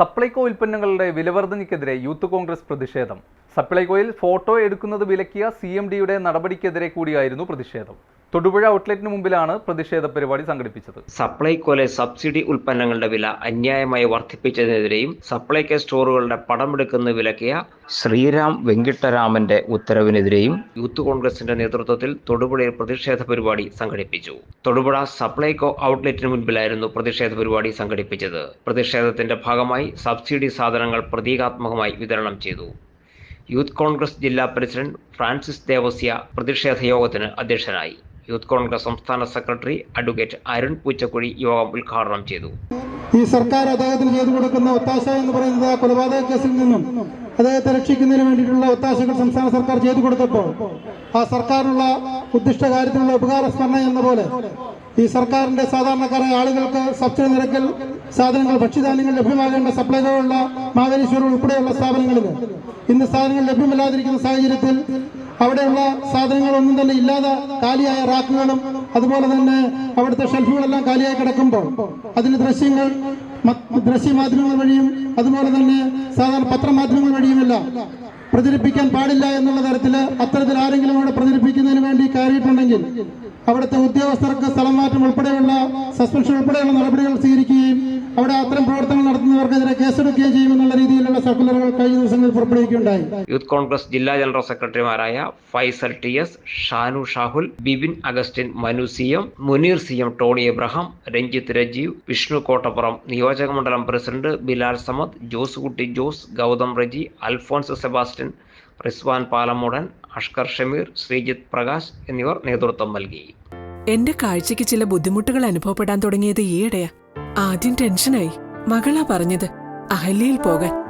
സപ്ലൈകോ ഉൽപ്പന്നങ്ങളുടെ വിലവർധനയ്ക്കെതിരെ യൂത്ത് കോൺഗ്രസ് പ്രതിഷേധം. സപ്ലൈകോയിൽ ഫോട്ടോ എടുക്കുന്നത് വിലക്കിയ സി എം ഡിയുടെ നടപടിക്കെതിരെ കൂടിയായിരുന്നു പ്രതിഷേധം. തൊടുപുഴ ഔട്ട്ലെറ്റിന് മുമ്പിലാണ് പ്രതിഷേധ പരിപാടി സംഘടിപ്പിച്ചത്. സപ്ലൈകോലെ സബ്സിഡി ഉൽപ്പന്നങ്ങളുടെ വില അന്യായമായി വർദ്ധിപ്പിച്ചതിനെതിരെയും സപ്ലൈകോ സ്റ്റോറുകളുടെ പടമെടുക്കുന്ന വിലക്കിയ ശ്രീരാം വെങ്കിട്ടരാമന്റെ ഉത്തരവിനെതിരെയും യൂത്ത് കോൺഗ്രസിന്റെ നേതൃത്വത്തിൽ തൊടുപുഴയിൽ പ്രതിഷേധ പരിപാടി സംഘടിപ്പിച്ചു. തൊടുപുഴ സപ്ലൈകോ ഔട്ട്ലെറ്റിന് മുൻപിലായിരുന്നു പ്രതിഷേധ പരിപാടി സംഘടിപ്പിച്ചത്. പ്രതിഷേധത്തിന്റെ ഭാഗമായി സബ്സിഡി സാധനങ്ങൾ പ്രതീകാത്മകമായി വിതരണം ചെയ്തു. യൂത്ത് കോൺഗ്രസ് ജില്ലാ പ്രസിഡന്റ് ഫ്രാൻസിസ് ദേവസ്യ പ്രതിഷേധ യോഗത്തിന് അധ്യക്ഷനായി. യൂത്ത് കോൺഗ്രസ് സംസ്ഥാന സെക്രട്ടറി അഡ്വക്കേറ്റ് അരുൺ പൂച്ചക്കുഴി യോഗം ഉദ്ഘാടനം ചെയ്തു. ഈ സർക്കാർ അദ്ദേഹത്തിന് ചെയ്തു കൊടുക്കുന്ന ഒത്താശ എന്ന് പറയുന്നത് കൊലപാതക കേസിൽ നിന്നും അദ്ദേഹത്തെ രക്ഷിക്കുന്നതിന് വേണ്ടിയിട്ടുള്ള ഒത്താശകൾ സംസ്ഥാന സർക്കാർ ചെയ്തു കൊടുത്തപ്പോൾ ആ സർക്കാരിനുള്ള ഉദ്ദിഷ്ട കാര്യത്തിനുള്ള ഉപകാര സ്മരണ എന്ന പോലെ ഈ സർക്കാരിന്റെ സാധാരണക്കാരായ ആളുകൾക്ക് സബ്സിഡി നിരക്കിൽ സാധനങ്ങൾ ഭക്ഷ്യധാന്യങ്ങൾ ലഭ്യമാകേണ്ട സപ്ലൈകളുള്ള മാവേലീശ്വരം ഉൾപ്പെടെയുള്ള സ്ഥാപനങ്ങളിൽ ഇന്ന് സാധനങ്ങൾ ലഭ്യമല്ലാതിരിക്കുന്ന സാഹചര്യത്തിൽ അവിടെയുള്ള സാധനങ്ങളൊന്നും തന്നെ ഇല്ലാതെ കാലിയായ റാക്കുകളും അതുപോലെ തന്നെ അവിടുത്തെ ഷെൽഫുകളെല്ലാം കാലിയായി കിടക്കുമ്പോൾ അതിന് ദൃശ്യങ്ങൾ ദൃശ്യമാധ്യമങ്ങൾ വഴിയും അതുപോലെ തന്നെ സാധാരണ പത്രമാധ്യമങ്ങൾ വഴിയുമെല്ലാം പ്രചരിപ്പിക്കാൻ പാടില്ല എന്നുള്ള തരത്തിൽ അത്തരത്തിൽ ആരെങ്കിലും അവിടെ പ്രചരിപ്പിക്കുന്നതിന് വേണ്ടി കയറിയിട്ടുണ്ടെങ്കിൽ അവിടുത്തെ ഉദ്യോഗസ്ഥർക്ക് സ്ഥലം മാറ്റം ഉൾപ്പെടെയുള്ള സസ്പെൻഷൻ ഉൾപ്പെടെയുള്ള നടപടികൾ സ്വീകരിക്കുകയും അവിടെ അത്തരം പ്രവർത്തനങ്ങൾ നടത്തുന്നവർക്കെതിരെ കേസെടുക്കുകയും ചെയ്യുമെന്നുള്ള രീതിയിലുള്ള സർക്കുലറുകൾ കഴിഞ്ഞ ദിവസങ്ങളിൽ പുറപ്പെടുവിക്കുകയുണ്ടായി. യൂത്ത് കോൺഗ്രസ് ജില്ലാ ജനറൽ സെക്രട്ടറിമാരായ Faisal T S Shanu Shahul Bibin Augustine Manu C M Muneer C M Tony Abraham Ranjith Rajeev Vishnu Kottappuram നിയോജക മണ്ഡലം പ്രസിഡന്റ് ബിലാൽ സമദ് ജോസ് കുട്ടി ജോസ് ഗൗതം റജി അൽഫോൻസ് സെബാസ്റ്റ്യൻ റിസ്വാൻ പാലമൂടൻ അഷ്കർ ഷമീർ ശ്രീജിത്ത് പ്രകാശ് എന്നിവർ നേതൃത്വം നൽകി. എന്റെ കാഴ്ചയ്ക്ക് ചില ബുദ്ധിമുട്ടുകൾ അനുഭവപ്പെടാൻ തുടങ്ങിയത് ഈയിടെയാ. ആദ്യം ടെൻഷനായി. മകളാ പറഞ്ഞത്. അഹല്യയിൽ പോകാൻ.